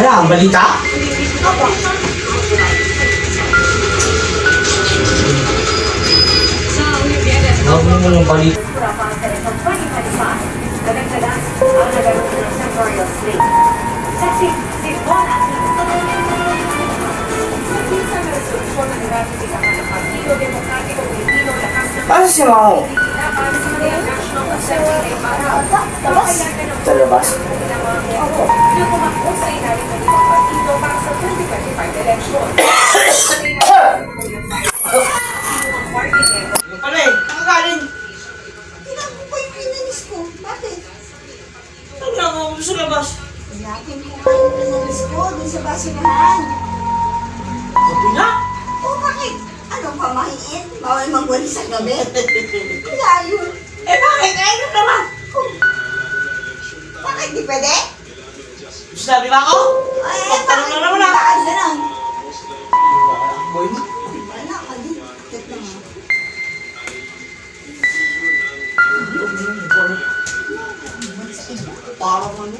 Wala, ang balita? Huwag mo mong balita. Paano si Mao? Tapos? Sa labas? Ano eh? Ang galing? Tinapon ko yung pinanis ko. Bakit? Ang nagawa mo sa labas? Tinapon ko yung pinanis ko dun sa basurahan. Sabi na? Anong pamahiin? Bawal mangwalis sa gabi? Kaya yun. Eh bakit? Ayun na naman! Bakit di pwede? Sabi ba ako? Ay, na naman ah! Bakit na lang? Boy mo? Wala ka din. Tignan na nga. Parang ano?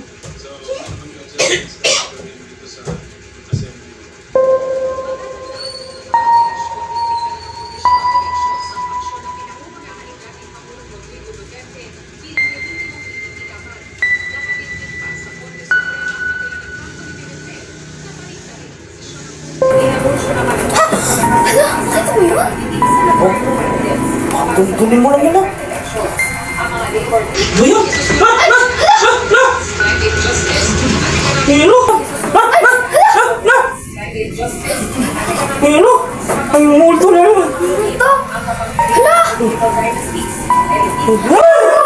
Kunin mo lang muna. Buyo! Ah! Ah! Ah! Ah! Pero! Ah! Ah! Ah! Ah! Pero! Ay, multo na naman! Ito? Hala! Ah!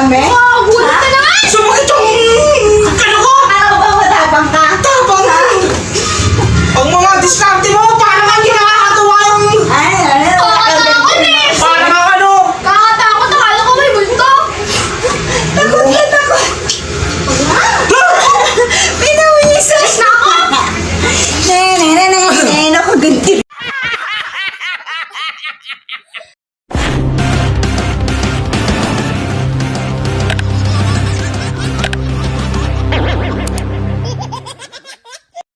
dami.